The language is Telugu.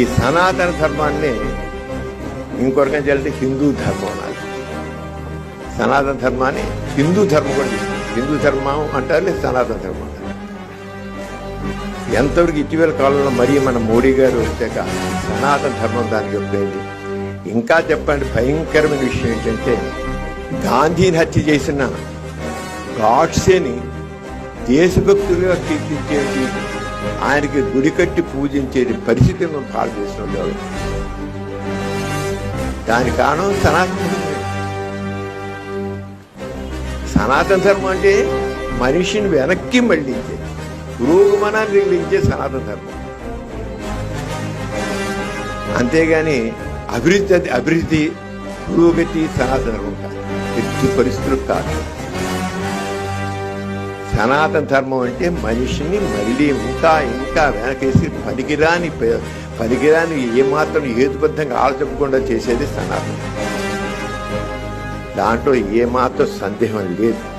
ఈ సనాతన ధర్మాన్ని ఇంకొరకం చెల్లితే హిందూ ధర్మం అనాలి. సనాతన ధర్మాన్ని హిందూ ధర్మం కూడా హిందూ ధర్మం అంటారు లేదు సనాతన ధర్మం అంటారు. ఎంతవరకు ఇటీవల కాలంలో మరీ మన మోడీ గారు వచ్చాక సనాతన ధర్మం దానికి చెప్పేది. ఇంకా చెప్పండి భయంకరమైన విషయం ఏంటంటే గాంధీని హత్య చేసిన గాడ్సేని దేశభక్తులుగా కీర్తించేటి ఆయనకి గుడి కట్టి పూజించేది పరిస్థితి మనం పాడు చేసిన దాని కారణం సనాతన సనాతన ధర్మం అంటే మనిషిని వెనక్కి మళ్ళించే పురోగమనాన్ని మిగిలించే సనాతన ధర్మం. అంతేగాని అభివృద్ధి అభివృద్ధి పురోగతి సనాతన ధర్మం కాదు. ఎట్టి పరిస్థితులు కాదు. సనాతన ధర్మం అంటే మనిషిని మళ్ళీ ఇంకా ఇంకా వెనకేసి పనికిరాని ప- పనికిరాని ఏమాత్రం హేతుబద్ధంగా ఆలోచించకుండా చేసేది సనాతనం. దాంట్లో ఏమాత్రం సందేహం లేదు.